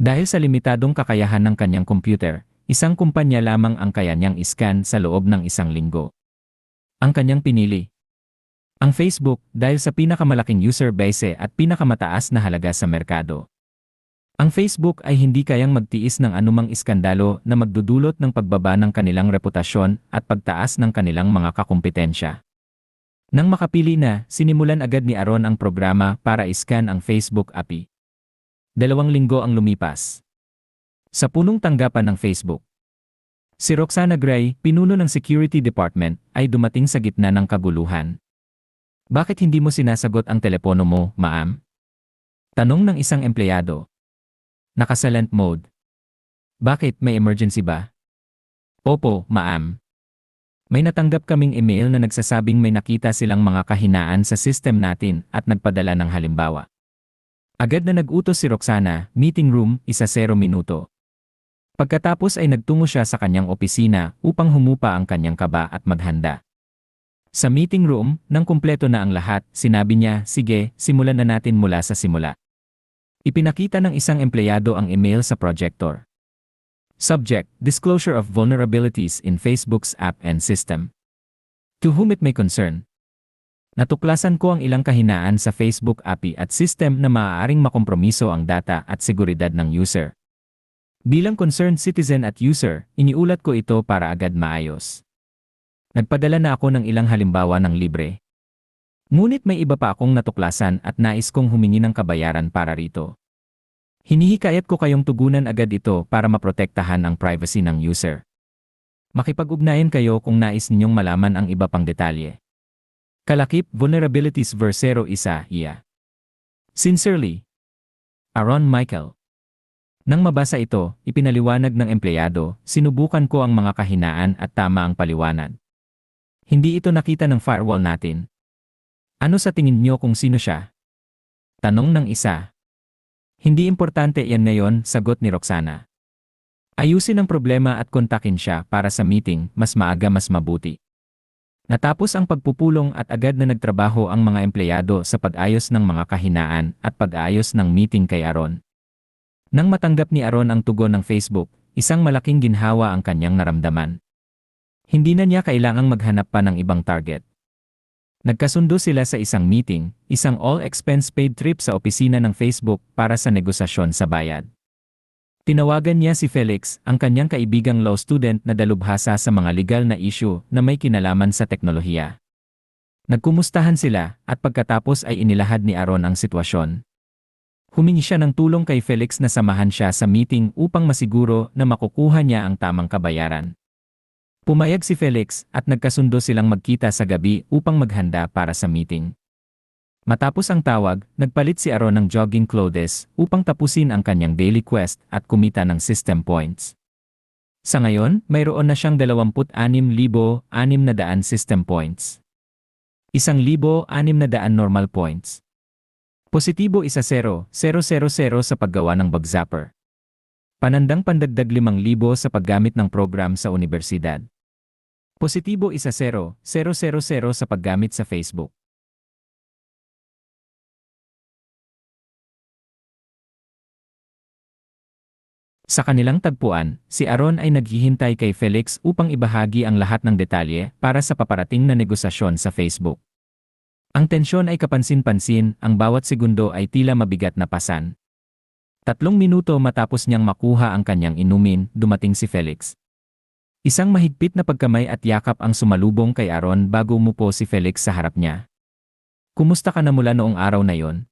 Dahil sa limitadong kakayahan ng kanyang computer, isang kumpanya lamang ang kaya niyang iscan sa loob ng isang linggo. Ang kanyang pinili. Ang Facebook dahil sa pinakamalaking user base at pinakamataas na halaga sa merkado. Ang Facebook ay hindi kayang magtiis ng anumang iskandalo na magdudulot ng pagbaba ng kanilang reputasyon at pagtaas ng kanilang mga kakumpetensya. Nang makapili na, sinimulan agad ni Aaron ang programa para iskan ang Facebook API. Dalawang linggo ang lumipas. Sa punong tanggapan ng Facebook, si Roxana Gray, pinuno ng Security Department, ay dumating sa gitna ng kaguluhan. Bakit hindi mo sinasagot ang telepono mo, ma'am? Tanong ng isang empleyado. Nakasilent mode. Bakit may emergency ba? Opo, ma'am. May natanggap kaming email na nagsasabing may nakita silang mga kahinaan sa system natin at nagpadala ng halimbawa. Agad na nag-utos si Roxana, meeting room, isa zero minuto. Pagkatapos ay nagtungo siya sa kanyang opisina upang humupa ang kanyang kaba at maghanda. Sa meeting room, nang kumpleto na ang lahat, sinabi niya, sige, simulan na natin mula sa simula. Ipinakita ng isang empleyado ang email sa projector. Subject, Disclosure of Vulnerabilities in Facebook's App and System. To whom it may concern. Natuklasan ko ang ilang kahinaan sa Facebook API at system na maaaring makompromiso ang data at seguridad ng user. Bilang concerned citizen at user, iniulat ko ito para agad maayos. Nagpadala na ako ng ilang halimbawa ng libre. Ngunit may iba pa akong natuklasan at nais kong humingi ng kabayaran para rito. Hinihikayat ko kayong tugunan agad ito para maprotektahan ang privacy ng user. Makipag-ugnayan kayo kung nais ninyong malaman ang iba pang detalye. Kalakip Vulnerabilities Verse 0 Isa Iya. Sincerely, Aaron Michael. Nang mabasa ito, ipinaliwanag ng empleyado, sinubukan ko ang mga kahinaan at tama ang paliwanag. Hindi ito nakita ng firewall natin. Ano sa tingin niyo kung sino siya? Tanong ng isa. Hindi importante yan ngayon, sagot ni Roxana. Ayusin ang problema at kontakin siya para sa meeting, mas maaga mas mabuti. Natapos ang pagpupulong at agad na nagtrabaho ang mga empleyado sa pag-ayos ng mga kahinaan at pag-ayos ng meeting kay Aaron. Nang matanggap ni Aaron ang tugon ng Facebook, isang malaking ginhawa ang kanyang naramdaman. Hindi na niya kailangang maghanap pa ng ibang target. Nagkasundo sila sa isang meeting, isang all-expense paid trip sa opisina ng Facebook para sa negosasyon sa bayad. Tinawagan niya si Felix, ang kanyang kaibigang law student na dalubhasa sa mga legal na issue na may kinalaman sa teknolohiya. Nagkumustahan sila at pagkatapos ay inilahad ni Aaron ang sitwasyon. Humingi siya ng tulong kay Felix na samahan siya sa meeting upang masiguro na makukuha niya ang tamang kabayaran. Pumayag si Felix at nagkasundo silang magkita sa gabi upang maghanda para sa meeting. Matapos ang tawag, nagpalit si Aaron ng jogging clothes upang tapusin ang kanyang daily quest at kumita ng system points. Sa ngayon, mayroon na siyang 26,600 system points. 1,600 normal points. Positibo isa 0, 000 sa paggawa ng bug zapper. Panandang pandagdag 5,000 sa paggamit ng program sa universidad. Positibo isa 0, 000 sa paggamit sa Facebook. Sa kanilang tagpuan, si Aaron ay naghihintay kay Felix upang ibahagi ang lahat ng detalye para sa paparating na negosasyon sa Facebook. Ang tensyon ay kapansin-pansin, ang bawat segundo ay tila mabigat na pasan. Tatlong minuto matapos niyang makuha ang kanyang inumin, dumating si Felix. Isang mahigpit na pagkamay at yakap ang sumalubong kay Aaron bago umupo si Felix sa harap niya. Kumusta ka na mula noong araw na yon?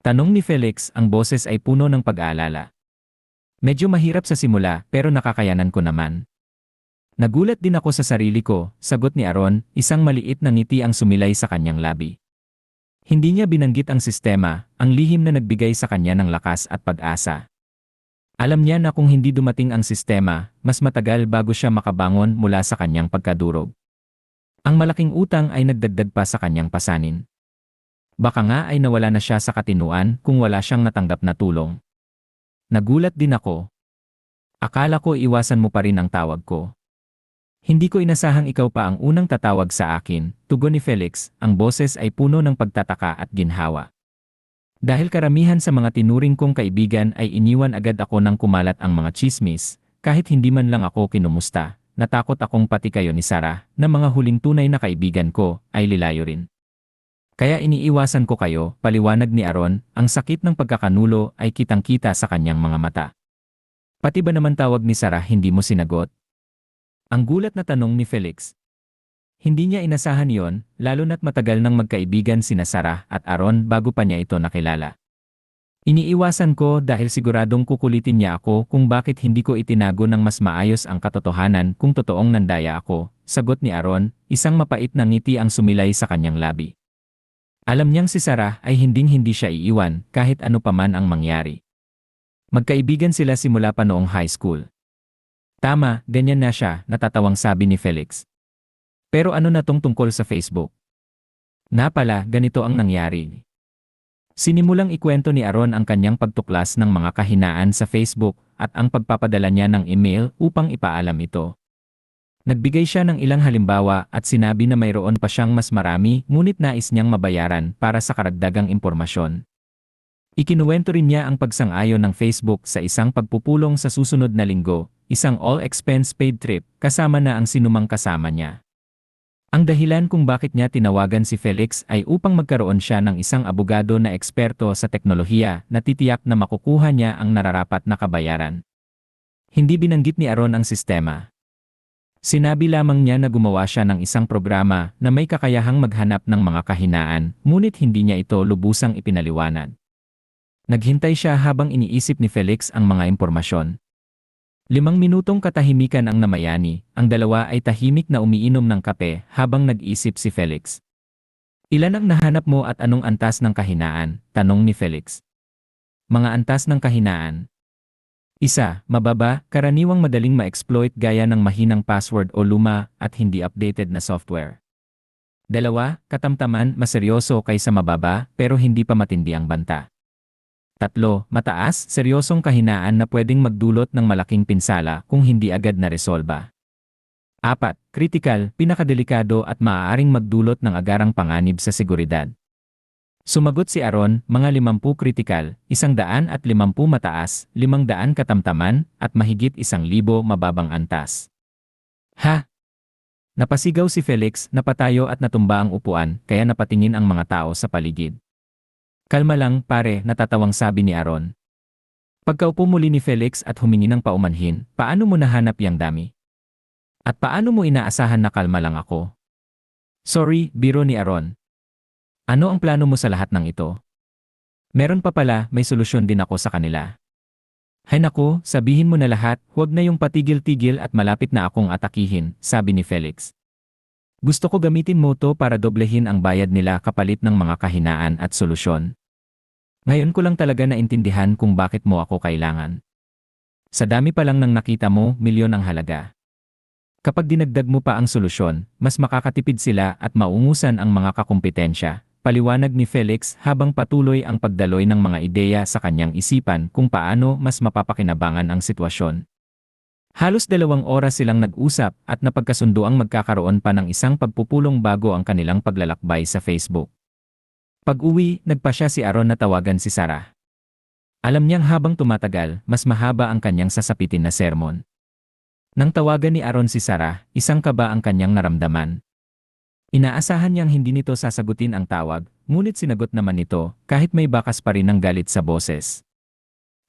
Tanong ni Felix, ang boses ay puno ng pag-aalala. Medyo mahirap sa simula pero nakakayanan ko naman. Nagulat din ako sa sarili ko, sagot ni Aaron, isang maliit na ngiti ang sumilay sa kanyang labi. Hindi niya binanggit ang sistema, ang lihim na nagbigay sa kanya ng lakas at pag-asa. Alam niya na kung hindi dumating ang sistema, mas matagal bago siya makabangon mula sa kanyang pagkadurog. Ang malaking utang ay nagdagdag pa sa kanyang pasanin. Baka nga ay nawala na siya sa katinuan kung wala siyang natanggap na tulong. Nagulat din ako. Akala ko iwasan mo pa rin ang tawag ko. Hindi ko inasahang ikaw pa ang unang tatawag sa akin, tugon ni Felix, ang boses ay puno ng pagtataka at ginhawa. Dahil karamihan sa mga tinuring kong kaibigan ay iniwan agad ako nang kumalat ang mga chismis, kahit hindi man lang ako kinumusta, natakot akong pati kayo ni Sarah, na mga huling tunay na kaibigan ko, ay lilayo rin. Kaya iniiwasan ko kayo, paliwanag ni Aaron, ang sakit ng pagkakanulo ay kitang-kita sa kanyang mga mata. Pati ba naman tawag ni Sarah hindi mo sinagot? Ang gulat na tanong ni Felix. Hindi niya inasahan yon, lalo na't matagal nang magkaibigan sina Sarah at Aaron bago pa niya ito nakilala. Iniiwasan ko dahil siguradong kukulitin niya ako kung bakit hindi ko itinago ng mas maayos ang katotohanan kung totoong nandaya ako, sagot ni Aaron, isang mapait na ngiti ang sumilay sa kanyang labi. Alam niyang si Sarah ay hinding-hindi siya iiwan kahit ano paman ang mangyari. Magkaibigan sila simula pa noong high school. Tama, ganyan na siya, natatawang sabi ni Felix. Pero ano na tong tungkol sa Facebook? Na pala, ganito ang nangyari. Sinimulang ikwento ni Aaron ang kanyang pagtuklas ng mga kahinaan sa Facebook at ang pagpapadala niya ng email upang ipaalam ito. Nagbigay siya ng ilang halimbawa at sinabi na mayroon pa siyang mas marami ngunit nais niyang mabayaran para sa karagdagang impormasyon. Ikinuwento rin niya ang pagsang-ayon ng Facebook sa isang pagpupulong sa susunod na linggo, isang all-expense paid trip kasama na ang sinumang kasama niya. Ang dahilan kung bakit niya tinawagan si Felix ay upang magkaroon siya ng isang abogado na eksperto sa teknolohiya na titiyak na makukuha niya ang nararapat na kabayaran. Hindi binanggit ni Aaron ang sistema. Sinabi lamang niya na gumawa siya ng isang programa na may kakayahang maghanap ng mga kahinaan, ngunit hindi niya ito lubusang ipinaliwanag. Naghintay siya habang iniisip ni Felix ang mga impormasyon. Limang minutong katahimikan ang namayani, ang dalawa ay tahimik na umiinom ng kape habang nag-isip si Felix. Ilan ang nahanap mo at anong antas ng kahinaan? Tanong ni Felix. Mga antas ng kahinaan. Isa, mababa, karaniwang madaling ma-exploit gaya ng mahinang password o luma at hindi updated na software. Dalawa, katamtaman, maseryoso kaysa mababa pero hindi pa matindi ang banta. Tatlo, mataas, seryosong kahinaan na pwedeng magdulot ng malaking pinsala kung hindi agad na resolba. Apat, critical, pinakadelikado at maaaring magdulot ng agarang panganib sa seguridad. Sumagot si Aaron, mga 50 critical, isang daan at 50 mataas, limang daan katamtaman, at mahigit isang libo mababang antas. Ha? Napasigaw si Felix, napatayo at natumba ang upuan, kaya napatingin ang mga tao sa paligid. Kalma lang, pare, natatawang sabi ni Aaron. Pagkaupo muli ni Felix at humingi ng paumanhin, paano mo nahanap yang dami? At paano mo inaasahan na kalma lang ako? Sorry, biro ni Aaron. Ano ang plano mo sa lahat ng ito? Meron pa pala, may solusyon din ako sa kanila. Hay nako, sabihin mo na lahat, huwag na yung patigil-tigil at malapit na akong atakihin, sabi ni Felix. Gusto ko gamitin mo to para doblehin ang bayad nila kapalit ng mga kahinaan at solusyon. Ngayon ko lang talaga naintindihan kung bakit mo ako kailangan. Sa dami pa lang ng nakita mo, milyon ang halaga. Kapag dinagdag mo pa ang solusyon, mas makakatipid sila at maungusan ang mga kakumpetensya, paliwanag ni Felix habang patuloy ang pagdaloy ng mga ideya sa kanyang isipan kung paano mas mapapakinabangan ang sitwasyon. Halos dalawang oras silang nag-usap at napagkasundo ang magkakaroon pa ng isang pagpupulong bago ang kanilang paglalakbay sa Facebook. Pag-uwi, nagpa siya si Aaron na tawagan si Sarah. Alam niyang habang tumatagal, mas mahaba ang kanyang sasapitin na sermon. Nang tawagan ni Aaron si Sarah, isang kaba ang kanyang naramdaman. Inaasahan niyang hindi nito sasagutin ang tawag, ngunit sinagot naman nito kahit may bakas pa rin ng galit sa boses.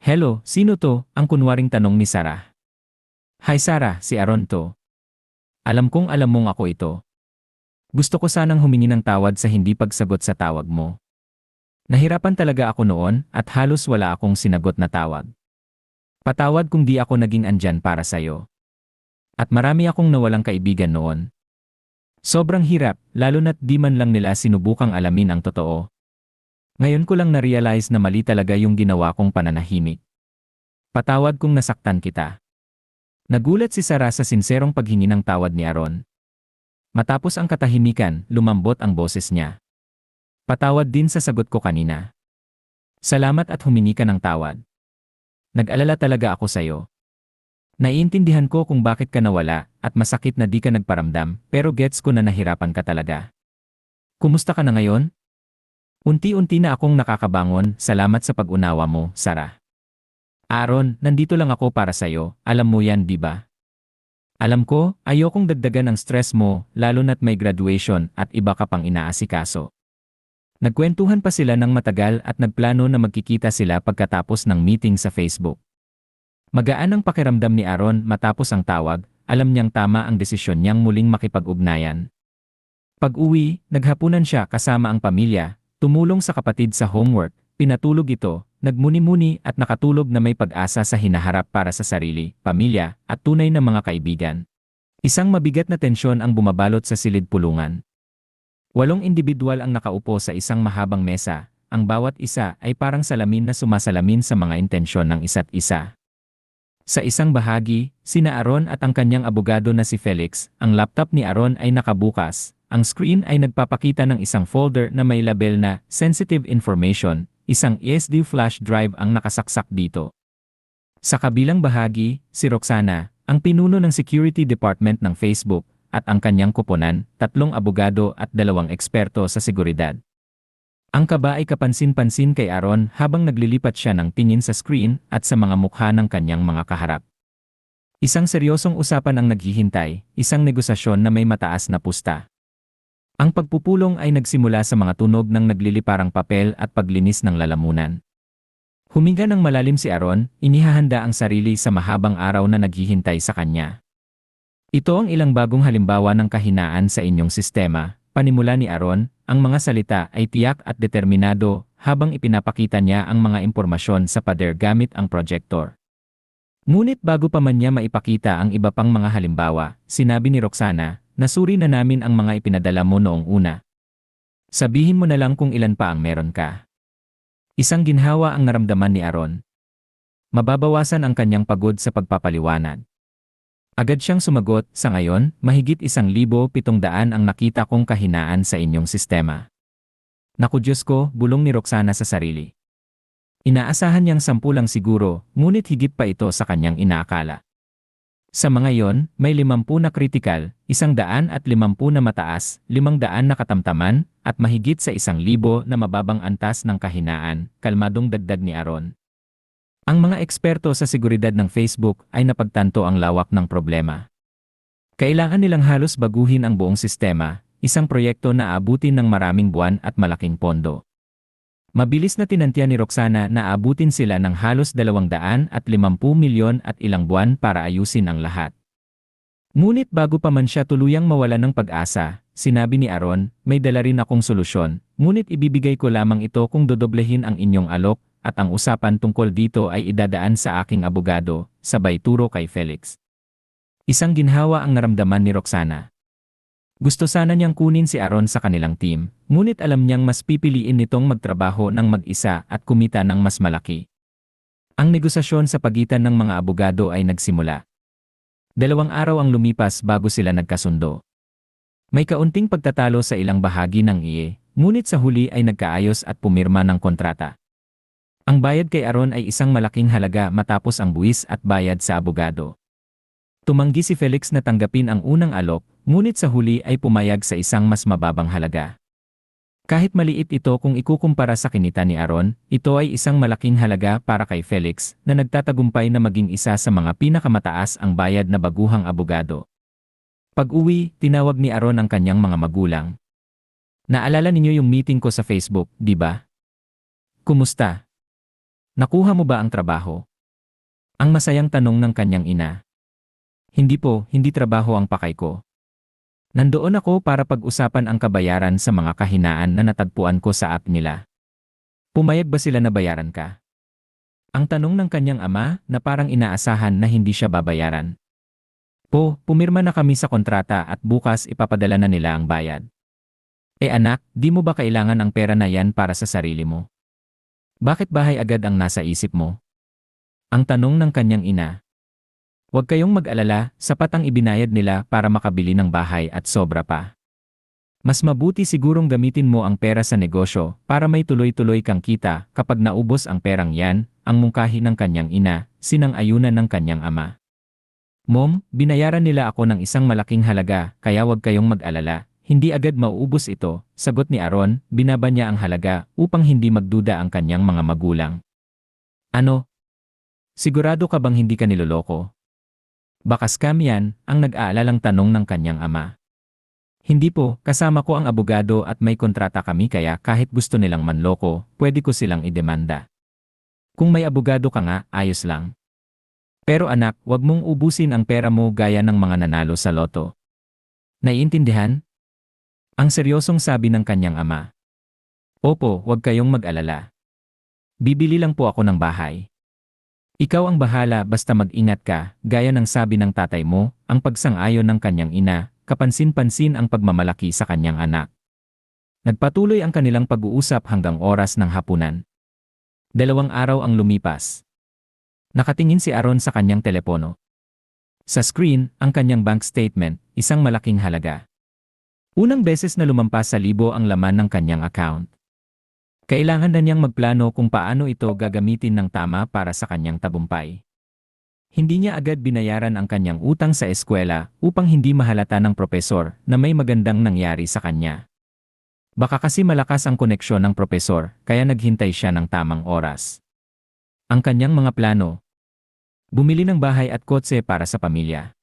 Hello, sino to? Ang kunwaring tanong ni Sarah. Hi Sarah, si Aaron to. Alam kong alam mong ako ito. Gusto ko sanang humingi ng tawad sa hindi pagsagot sa tawag mo. Nahirapan talaga ako noon at halos wala akong sinagot na tawag. Patawad kung di ako naging andyan para sa'yo. At marami akong nawalang kaibigan noon. Sobrang hirap, lalo na't di man lang nila sinubukang alamin ang totoo. Ngayon ko lang na-realize na mali talaga yung ginawa kong pananahimik. Patawad kung nasaktan kita. Nagulat si Sarah sa sinserong paghingi ng tawad ni Aaron. Matapos ang katahimikan, lumambot ang boses niya. Patawad din sa sagot ko kanina. Salamat at humingi ka ng tawad. Nag-alala talaga ako sa'yo. Naiintindihan ko kung bakit ka nawala at masakit na di ka nagparamdam pero gets ko na nahirapan ka talaga. Kumusta ka na ngayon? Unti-unti na akong nakakabangon, salamat sa pag-unawa mo, Sarah. Aaron, nandito lang ako para sa'yo, alam mo yan di ba? Alam ko, ayokong dagdagan ang stress mo, lalo na't may graduation at iba ka pang inaasikaso. Nagkwentuhan pa sila ng matagal at nagplano na magkikita sila pagkatapos ng meeting sa Facebook. Magaan ang pakiramdam ni Aaron matapos ang tawag, alam niyang tama ang desisyon niyang muling makipag-ugnayan. Pag-uwi, naghapunan siya kasama ang pamilya, tumulong sa kapatid sa homework, pinatulog ito, nagmuni-muni at nakatulog na may pag-asa sa hinaharap para sa sarili, pamilya, at tunay na mga kaibigan. Isang mabigat na tensyon ang bumabalot sa silid pulungan. Walong individual ang nakaupo sa isang mahabang mesa, ang bawat isa ay parang salamin na sumasalamin sa mga intensyon ng isa't isa. Sa isang bahagi, sina Aaron at ang kanyang abogado na si Felix, ang laptop ni Aaron ay nakabukas, ang screen ay nagpapakita ng isang folder na may label na Sensitive Information, isang ESD flash drive ang nakasaksak dito. Sa kabilang bahagi, si Roxana, ang pinuno ng security department ng Facebook, at ang kanyang kuponan, tatlong abogado at dalawang eksperto sa seguridad. Ang kaba ay kapansin-pansin kay Aaron habang naglilipat siya ng tingin sa screen at sa mga mukha ng kanyang mga kaharap. Isang seryosong usapan ang naghihintay, isang negosasyon na may mataas na pusta. Ang pagpupulong ay nagsimula sa mga tunog ng nagliliparang papel at paglinis ng lalamunan. Huminga ng malalim si Aaron, inihahanda ang sarili sa mahabang araw na naghihintay sa kanya. Ito ang ilang bagong halimbawa ng kahinaan sa inyong sistema. Panimula ni Aaron, ang mga salita ay tiyak at determinado habang ipinapakita niya ang mga impormasyon sa pader gamit ang projector. Ngunit bago pa man niya maipakita ang iba pang mga halimbawa, sinabi ni Roxana, Nasuri na namin ang mga ipinadala mo noong una. Sabihin mo na lang kung ilan pa ang meron ka. Isang ginhawa ang naramdaman ni Aaron. Mababawasan ang kanyang pagod sa pagpapaliwanag. Agad siyang sumagot, sa ngayon, mahigit isang libo pitong daan ang nakita kong kahinaan sa inyong sistema. Naku Diyos ko, bulong ni Roxana sa sarili. Inaasahan niyang sampu lang siguro, ngunit higit pa ito sa kanyang inaakala. Sa mga yon, may 50 na kritikal, isang daan at 50 na mataas, limang daan na katamtaman, at mahigit sa isang libo na mababang antas ng kahinaan, kalmadong dagdag ni Aaron. Ang mga eksperto sa seguridad ng Facebook ay napagtanto ang lawak ng problema. Kailangan nilang halos baguhin ang buong sistema, isang proyekto na aabutin ng maraming buwan at malaking pondo. Mabilis na tinantiyan ni Roxana na abutin sila ng halos 250 milyon at ilang buwan para ayusin ang lahat. Ngunit bago pa man siya tuluyang mawala ng pag-asa, sinabi ni Aaron, may dala rin akong solusyon, ngunit ibibigay ko lamang ito kung dodoblehin ang inyong alok at ang usapan tungkol dito ay idadaan sa aking abogado, sabay turo kay Felix. Isang ginhawa ang naramdaman ni Roxana. Gusto sana niyang kunin si Aaron sa kanilang team, ngunit alam niyang mas pipiliin nitong magtrabaho ng mag-isa at kumita ng mas malaki. Ang negosasyon sa pagitan ng mga abogado ay nagsimula. Dalawang araw ang lumipas bago sila nagkasundo. May kaunting pagtatalo sa ilang bahagi ng IE, ngunit sa huli ay nagkaayos at pumirma ng kontrata. Ang bayad kay Aaron ay isang malaking halaga matapos ang buwis at bayad sa abogado. Tumanggi si Felix na tanggapin ang unang alok, ngunit sa huli ay pumayag sa isang mas mababang halaga. Kahit maliit ito kung ikukumpara sa kinita ni Aaron, ito ay isang malaking halaga para kay Felix na nagtatagumpay na maging isa sa mga pinakamataas ang bayad na baguhang abogado. Pag-uwi, tinawag ni Aaron ang kanyang mga magulang. Naalala ninyo yung meeting ko sa Facebook, di ba? Kumusta? Nakuha mo ba ang trabaho? Ang masayang tanong ng kanyang ina. Hindi po, hindi trabaho ang pakay ko. Nandoon ako para pag-usapan ang kabayaran sa mga kahinaan na natagpuan ko sa app nila. Pumayag ba sila na bayaran ka? Ang tanong ng kanyang ama na parang inaasahan na hindi siya babayaran. Po, pumirma na kami sa kontrata at bukas ipapadala na nila ang bayad. Eh anak, di mo ba kailangan ang pera na yan para sa sarili mo? Bakit bahay agad ang nasa isip mo? Ang tanong ng kanyang ina. Huwag kayong mag-alala, sapat ang ibinayad nila para makabili ng bahay at sobra pa. Mas mabuti sigurong gamitin mo ang pera sa negosyo para may tuloy-tuloy kang kita kapag naubos ang perang yan, ang mungkahi ng kanyang ina, sinang ayunan ng kanyang ama. Mom, binayaran nila ako ng isang malaking halaga kaya huwag kayong mag-alala, hindi agad mauubos ito, sagot ni Aaron, binaba niya ang halaga upang hindi magduda ang kanyang mga magulang. Ano? Sigurado ka bang hindi ka niloloko? Baka scam yan, ang nag-aalalang tanong ng kanyang ama. Hindi po, kasama ko ang abogado at may kontrata kami kaya kahit gusto nilang manloko, pwede ko silang idemanda. Kung may abogado ka nga, ayos lang. Pero anak, wag mong ubusin ang pera mo gaya ng mga nanalo sa loto. Naiintindihan? Ang seryosong sabi ng kanyang ama. Opo, huwag kayong mag-alala. Bibili lang po ako ng bahay. Ikaw ang bahala basta mag-ingat ka, gaya ng sabi ng tatay mo, ang pagsang-ayon ng kanyang ina, kapansin-pansin ang pagmamalaki sa kanyang anak. Nagpatuloy ang kanilang pag-uusap hanggang oras ng hapunan. Dalawang araw ang lumipas. Nakatingin si Aaron sa kanyang telepono. Sa screen, ang kanyang bank statement, isang malaking halaga. Unang beses na lumampas sa libo ang laman ng kanyang account. Kailangan na niyang magplano kung paano ito gagamitin ng tama para sa kanyang tabumpay. Hindi niya agad binayaran ang kanyang utang sa eskwela upang hindi mahalata ng propesor na may magandang nangyari sa kanya. Baka kasi malakas ang koneksyon ng propesor kaya naghintay siya ng tamang oras. Ang kanyang mga plano. Bumili ng bahay at kotse para sa pamilya.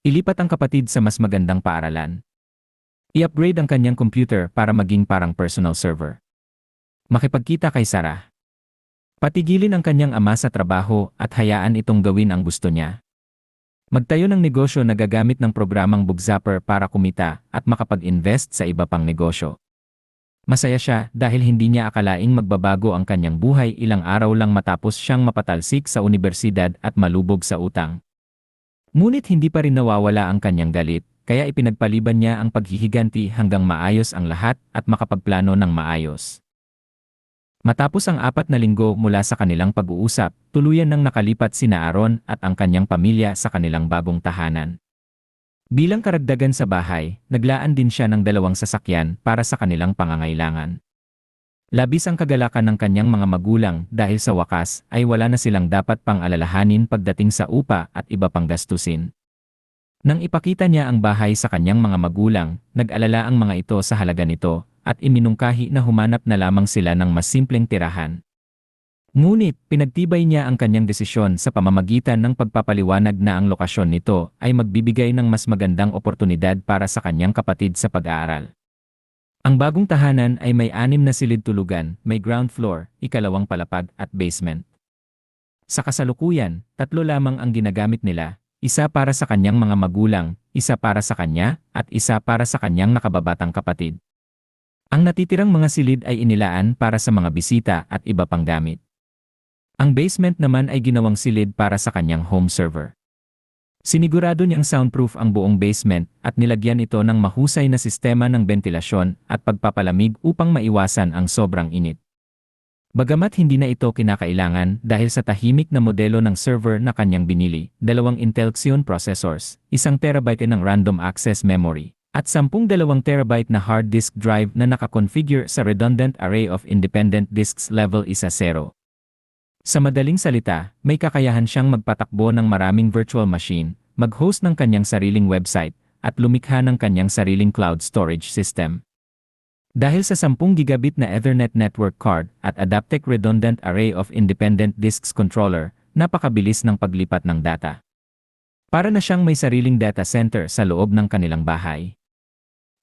Ilipat ang kapatid sa mas magandang paaralan. I-upgrade ang kanyang computer para maging parang personal server. Makipagkita kay Sarah. Patigilin ang kanyang ama sa trabaho at hayaan itong gawin ang gusto niya. Magtayo ng negosyo na gagamit ng programang Bugzapper para kumita at makapag-invest sa iba pang negosyo. Masaya siya dahil hindi niya akalaing magbabago ang kanyang buhay ilang araw lang matapos siyang mapatalsik sa universidad at malubog sa utang. Ngunit hindi pa rin nawawala ang kanyang galit kaya ipinagpaliban niya ang paghihiganti hanggang maayos ang lahat at makapagplano ng maayos. Matapos ang apat na linggo mula sa kanilang pag-uusap, tuluyan nang nakalipat sina Aaron at ang kanyang pamilya sa kanilang bagong tahanan. Bilang karagdagan sa bahay, naglaan din siya ng dalawang sasakyan para sa kanilang pangangailangan. Labis ang kagalakan ng kanyang mga magulang dahil sa wakas ay wala na silang dapat pang alalahanin pagdating sa upa at iba pang gastusin. Nang ipakita niya ang bahay sa kanyang mga magulang, nag-alala ang mga ito sa halaga nito at iminungkahi na humanap na lamang sila ng mas simpleng tirahan. Ngunit, pinagtibay niya ang kanyang desisyon sa pamamagitan ng pagpapaliwanag na ang lokasyon nito ay magbibigay ng mas magandang oportunidad para sa kanyang kapatid sa pag-aaral. Ang bagong tahanan ay may anim na silid tulugan, may ground floor, ikalawang palapag at basement. Sa kasalukuyan, tatlo lamang ang ginagamit nila, isa para sa kanyang mga magulang, isa para sa kanya, at isa para sa kanyang nakababatang kapatid. Ang natitirang mga silid ay inilaan para sa mga bisita at iba pang gamit. Ang basement naman ay ginawang silid para sa kanyang home server. Sinigurado niyang soundproof ang buong basement at nilagyan ito ng mahusay na sistema ng ventilasyon at pagpapalamig upang maiwasan ang sobrang init. Bagamat hindi na ito kinakailangan dahil sa tahimik na modelo ng server na kanyang binili, dalawang Intel Xeon processors, isang terabyte ng random access memory, at 12 terabyte na hard disk drive na nakakonfigure sa redundant array of independent disks level 1-0. Sa madaling salita, may kakayahan siyang magpatakbo ng maraming virtual machine, mag-host ng kanyang sariling website, at lumikha ng kanyang sariling cloud storage system. Dahil sa 10 gigabit na Ethernet network card at Adaptec Redundant Array of Independent Disks Controller, napakabilis ng paglipat ng data. Para na siyang may sariling data center sa loob ng kanilang bahay.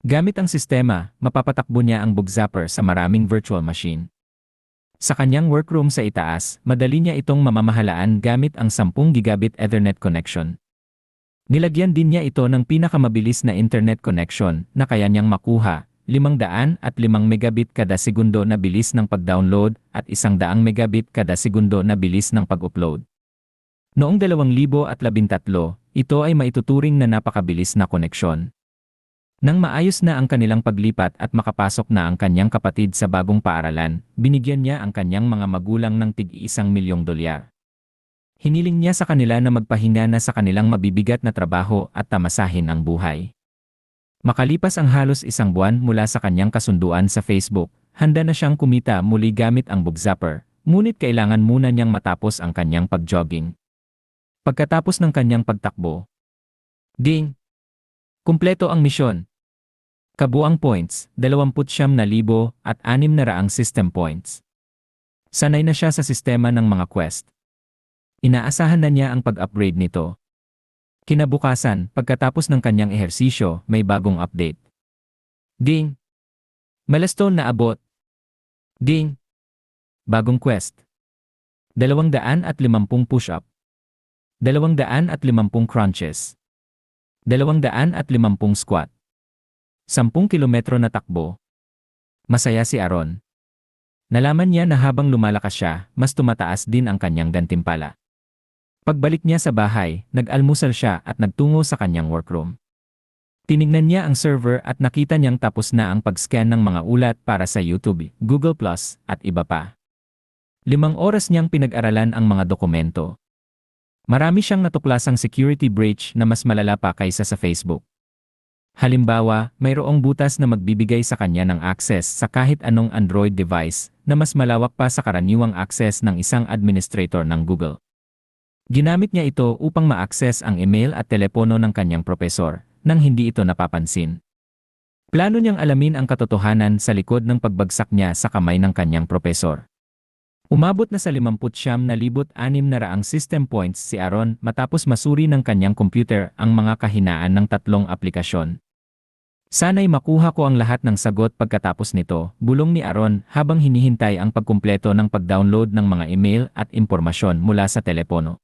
Gamit ang sistema, mapapatakbo niya ang Bugzapper sa maraming virtual machine. Sa kanyang workroom sa itaas, madali niya itong mamamahalaan gamit ang 10 gigabit Ethernet connection. Nilagyan din niya ito ng pinakamabilis na internet connection na kaya niyang makuha 500 at 5 megabit kada segundo na bilis ng pag-download at 100 megabit kada segundo na bilis ng pag-upload. Noong 2013, ito ay maituturing na napakabilis na koneksyon. Nang maayos na ang kanilang paglipat at makapasok na ang kanyang kapatid sa bagong paaralan, binigyan niya ang kanyang mga magulang ng tig-isang milyong dolyar. Hiniling niya sa kanila na magpahinga na sa kanilang mabibigat na trabaho at tamasahin ang buhay. Makalipas ang halos isang buwan mula sa kanyang kasunduan sa Facebook, handa na siyang kumita muli gamit ang Bugzapper, ngunit kailangan muna niyang matapos ang kanyang pag-jogging. Pagkatapos ng kanyang pagtakbo, Ding! Kumpleto ang misyon. Kabuang points, 29,000 at 600 system points. Sanay na siya sa sistema ng mga quest. Inaasahan na niya ang pag-upgrade nito. Kinabukasan, pagkatapos ng kanyang ehersisyo, may bagong update. Ding! Milestone na abot. Ding! Bagong quest. 250 push-up. 250 crunches. 250 squat. 10 kilometro na takbo. Masaya si Aaron. Nalaman niya na habang lumalakas siya, mas tumataas din ang kanyang gantimpala. Pagbalik niya sa bahay, nag-almusal siya at nagtungo sa kanyang workroom. Tinignan niya ang server at nakita niyang tapos na ang pag-scan ng mga ulat para sa YouTube, Google at iba pa. Limang oras niyang pinag-aralan ang mga dokumento. Marami siyang natuklasang security breach na mas malala pa kaysa sa Facebook. Halimbawa, mayroong butas na magbibigay sa kanya ng access sa kahit anong Android device na mas malawak pa sa karaniwang access ng isang administrator ng Google. Ginamit niya ito upang ma-access ang email at telepono ng kanyang propesor nang hindi ito napapansin. Plano niyang alamin ang katotohanan sa likod ng pagbagsak niya sa kamay ng kanyang propesor. Umabot na sa 59,600 system points si Aaron matapos masuri ng kanyang computer ang mga kahinaan ng tatlong aplikasyon. Sana'y makuha ko ang lahat ng sagot pagkatapos nito, bulong ni Aaron habang hinihintay ang pagkumpleto ng pag-download ng mga email at impormasyon mula sa telepono.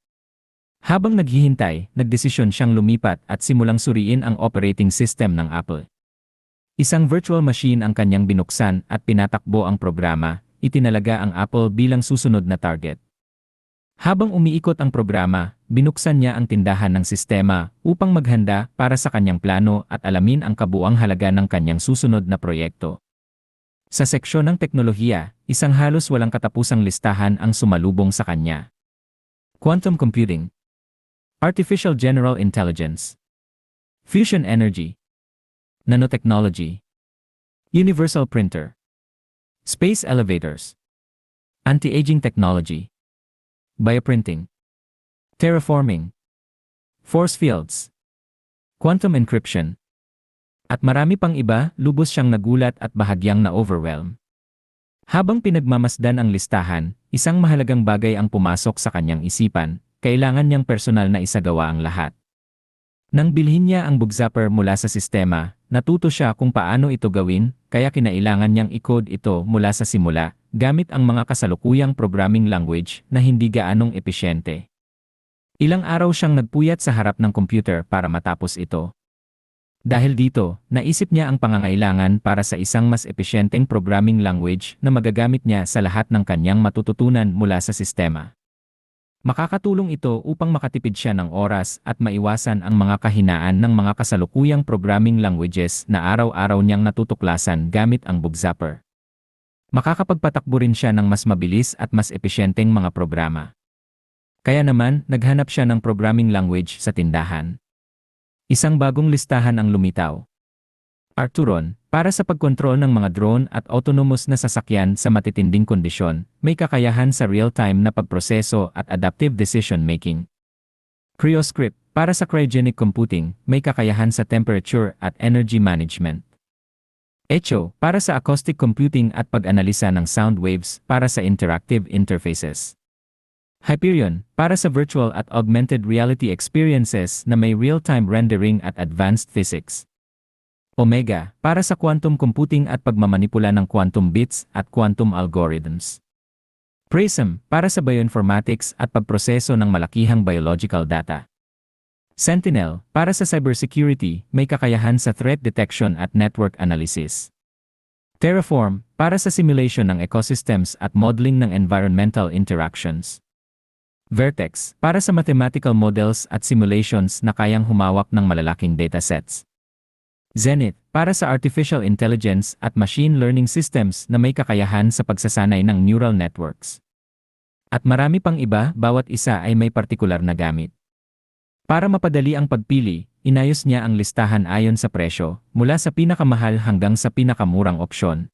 Habang naghihintay, nagdesisyon siyang lumipat at simulang suriin ang operating system ng Apple. Isang virtual machine ang kanyang binuksan at pinatakbo ang programa, itinalaga ang Apple bilang susunod na target. Habang umiikot ang programa, binuksan niya ang tindahan ng sistema upang maghanda para sa kanyang plano at alamin ang kabuang halaga ng kanyang susunod na proyekto. Sa seksyon ng teknolohiya, isang halos walang katapusang listahan ang sumalubong sa kanya. Quantum Computing Artificial General Intelligence. Fusion Energy. Nanotechnology. Universal Printer. Space Elevators. Anti-aging Technology. Bioprinting, terraforming, force fields, quantum encryption, at marami pang iba, lubos siyang nagulat at bahagyang na-overwhelm. Habang pinagmamasdan ang listahan, isang mahalagang bagay ang pumasok sa kanyang isipan, kailangan niyang personal na isagawa ang lahat. Nang bilhin niya ang bugzapper mula sa sistema, natuto siya kung paano ito gawin, kaya kinailangan niyang i-code ito mula sa simula, gamit ang mga kasalukuyang programming language na hindi gaanong episyente. Ilang araw siyang nagpuyat sa harap ng computer para matapos ito. Dahil dito, naisip niya ang pangangailangan para sa isang mas episyenteng programming language na magagamit niya sa lahat ng kanyang matututunan mula sa sistema. Makakatulong ito upang makatipid siya ng oras at maiwasan ang mga kahinaan ng mga kasalukuyang programming languages na araw-araw niyang natutuklasan gamit ang Bugzapper makakapagpatakbo rin siya ng mas mabilis at mas episyenteng mga programa. Kaya naman, naghanap siya ng programming language sa tindahan. Isang bagong listahan ang lumitaw. Arturon, para sa pagkontrol ng mga drone at autonomous na sasakyan sa matitinding kondisyon, may kakayahan sa real-time na pagproseso at adaptive decision-making. Cryoscript, para sa cryogenic computing, may kakayahan sa temperature at energy management. Echo, para sa acoustic computing at pag-analisa ng sound waves para sa interactive interfaces. Hyperion, para sa virtual at augmented reality experiences na may real-time rendering at advanced physics. Omega, para sa quantum computing at pagmamanipula ng quantum bits at quantum algorithms. Prism, para sa bioinformatics at pagproseso ng malakihang biological data. Sentinel, para sa cybersecurity, may kakayahan sa threat detection at network analysis. Terraform, para sa simulation ng ecosystems at modeling ng environmental interactions. Vertex, para sa mathematical models at simulations na kayang humawak ng malalaking datasets. Zenith, para sa artificial intelligence at machine learning systems na may kakayahan sa pagsasanay ng neural networks. At marami pang iba, bawat isa ay may partikular na gamit. Para mapadali ang pagpili, inayos niya ang listahan ayon sa presyo, mula sa pinakamahal hanggang sa pinakamurang opsyon.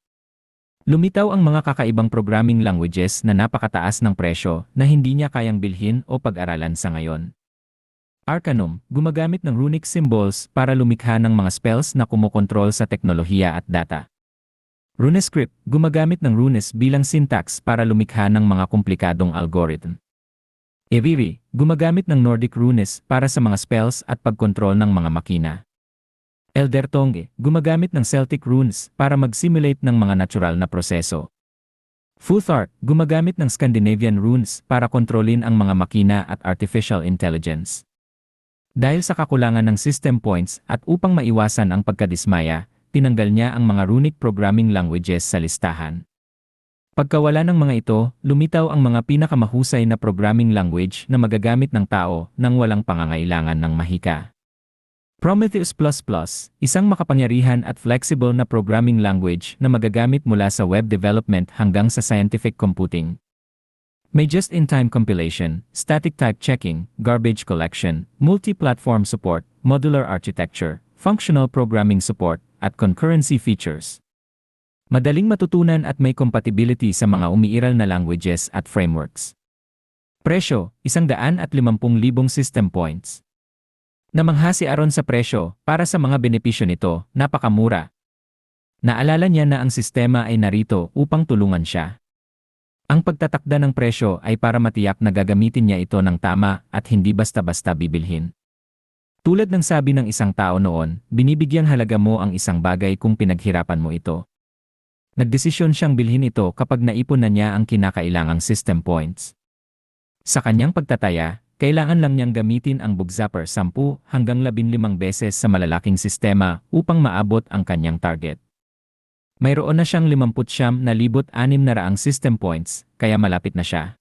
Lumitaw ang mga kakaibang programming languages na napakataas ng presyo na hindi niya kayang bilhin o pag-aralan sa ngayon. Arcanum, gumagamit ng runic symbols para lumikha ng mga spells na kumokontrol sa teknolohiya at data. Runescript, gumagamit ng runes bilang syntax para lumikha ng mga komplikadong algorithm. Eviri, gumagamit ng Nordic runes para sa mga spells at pagkontrol ng mga makina. Elder Tonge, gumagamit ng Celtic runes para mag-simulate ng mga natural na proseso. Futhark, gumagamit ng Scandinavian runes para kontrolin ang mga makina at artificial intelligence. Dahil sa kakulangan ng system points at upang maiwasan ang pagkadismaya, tinanggal niya ang mga runic programming languages sa listahan. Pagkawala ng mga ito, lumitaw ang mga pinakamahusay na programming language na magagamit ng tao nang walang pangangailangan ng mahika. Prometheus++, isang makapangyarihan at flexible na programming language na magagamit mula sa web development hanggang sa scientific computing. May just-in-time compilation, static type checking, garbage collection, multi-platform support, modular architecture, functional programming support, at concurrency features. Madaling matutunan at may compatibility sa mga umiiral na languages at frameworks. Presyo, 150,000 system points. Namangha si Aaron sa presyo para sa mga benepisyo nito, napakamura. Naalala niya na ang sistema ay narito upang tulungan siya. Ang pagtatakda ng presyo ay para matiyak na gagamitin niya ito ng tama at hindi basta-basta bibilhin. Tulad ng sabi ng isang tao noon, binibigyang halaga mo ang isang bagay kung pinaghirapan mo ito. Nagdesisyon siyang bilhin ito kapag naipon na niya ang kinakailangang system points. Sa kanyang pagtataya, kailangan lang niyang gamitin ang Bugzapper 10 hanggang 15 beses sa malalaking sistema upang maabot ang kanyang target. Mayroon na siyang 59 na libot anim na raang system points, kaya malapit na siya.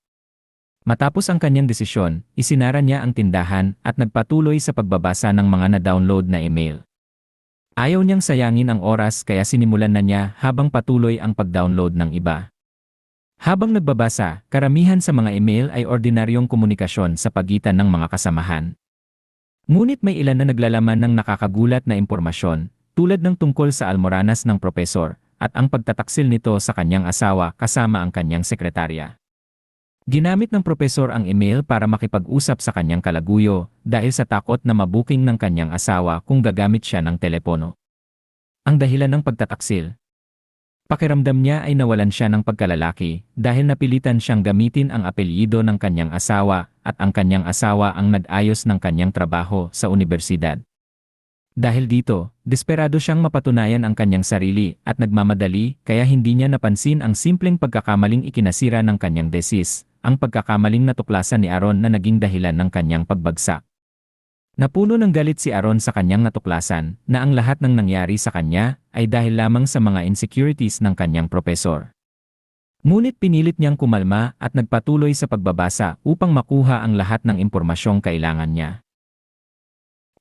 Matapos ang kanyang desisyon, isinara niya ang tindahan at nagpatuloy sa pagbabasa ng mga na-download na email. Ayaw niyang sayangin ang oras kaya sinimulan na niya habang patuloy ang pag-download ng iba. Habang nagbabasa, karamihan sa mga email ay ordinaryong komunikasyon sa pagitan ng mga kasamahan. Ngunit may ilan na naglalaman ng nakakagulat na impormasyon, tulad ng tungkol sa almoranas ng propesor, at ang pagtataksil nito sa kanyang asawa kasama ang kanyang sekretarya. Ginamit ng propesor ang email para makipag-usap sa kanyang kalaguyo dahil sa takot na mabuking ng kanyang asawa kung gagamit siya ng telepono. Ang dahilan ng pagtataksil. Pakiramdam niya ay nawalan siya ng pagkalalaki dahil napilitan siyang gamitin ang apelyido ng kanyang asawa at ang kanyang asawa ang nag-ayos ng kanyang trabaho sa universidad. Dahil dito, desperado siyang mapatunayan ang kanyang sarili at nagmamadali kaya hindi niya napansin ang simpleng pagkakamaling ikinasira ng kanyang desis, ang pagkakamaling natuklasan ni Aaron na naging dahilan ng kanyang pagbagsak. Napuno ng galit si Aaron sa kanyang natuklasan na ang lahat ng nangyari sa kanya ay dahil lamang sa mga insecurities ng kanyang propesor. Ngunit pinilit niyang kumalma at nagpatuloy sa pagbabasa upang makuha ang lahat ng impormasyong kailangan niya.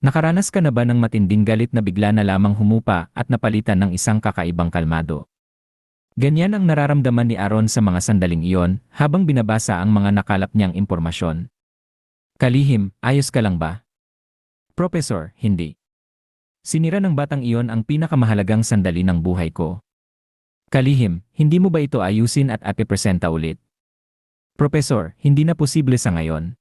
Nakaranas ka na ba ng matinding galit na bigla na lamang humupa at napalitan ng isang kakaibang kalmado? Ganyan ang nararamdaman ni Aaron sa mga sandaling iyon habang binabasa ang mga nakalap niyang impormasyon. Kalihim, ayos ka lang ba? Professor, hindi. Sinira ng batang iyon ang pinakamahalagang sandali ng buhay ko. Kalihim, hindi mo ba ito ayusin at apipresenta ulit? Professor, hindi na posible sa ngayon.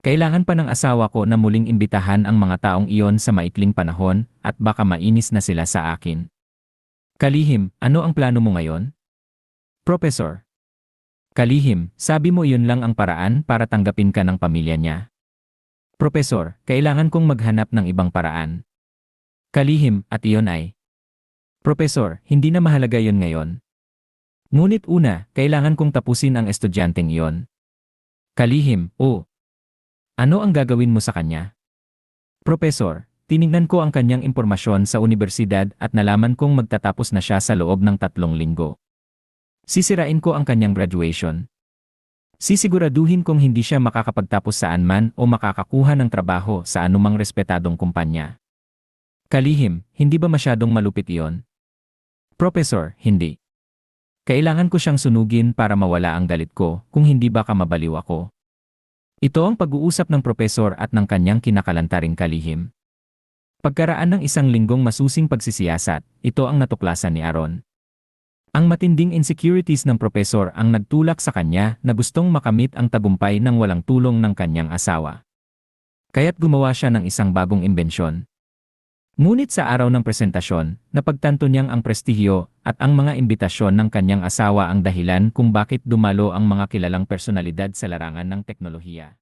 Kailangan pa ng asawa ko na muling imbitahan ang mga taong iyon sa maikling panahon at baka mainis na sila sa akin. Kalihim, ano ang plano mo ngayon? Professor. Kalihim, sabi mo iyon lang ang paraan para tanggapin ka ng pamilya niya. Professor, kailangan kong maghanap ng ibang paraan. Kalihim, at iyon ay. Professor, hindi na mahalaga yon ngayon. Ngunit una, kailangan kong tapusin ang estudyanteng iyon. Kalihim, oh, ano ang gagawin mo sa kanya? Profesor, tinignan ko ang kanyang impormasyon sa universidad at nalaman kong magtatapos na siya sa loob ng tatlong linggo. Sisirain ko ang kanyang graduation. Sisiguraduhin kong hindi siya makakapagtapos saan man o makakakuha ng trabaho sa anumang respetadong kumpanya. Kalihim, hindi ba masyadong malupit iyon? Professor, hindi. Kailangan ko siyang sunugin para mawala ang galit ko kung hindi baka mabaliw ako. Ito ang pag-uusap ng propesor at ng kanyang kinakalantaring kalihim. Pagkaraan ng isang linggong masusing pagsisiyasat, ito ang natuklasan ni Aaron. Ang matinding insecurities ng propesor ang nagtulak sa kanya na gustong makamit ang tagumpay ng walang tulong ng kanyang asawa. Kaya't gumawa siya ng isang bagong imbensyon. Ngunit sa araw ng presentasyon, napagtanto niyang ang prestihyo at ang mga imbitasyon ng kanyang asawa ang dahilan kung bakit dumalo ang mga kilalang personalidad sa larangan ng teknolohiya.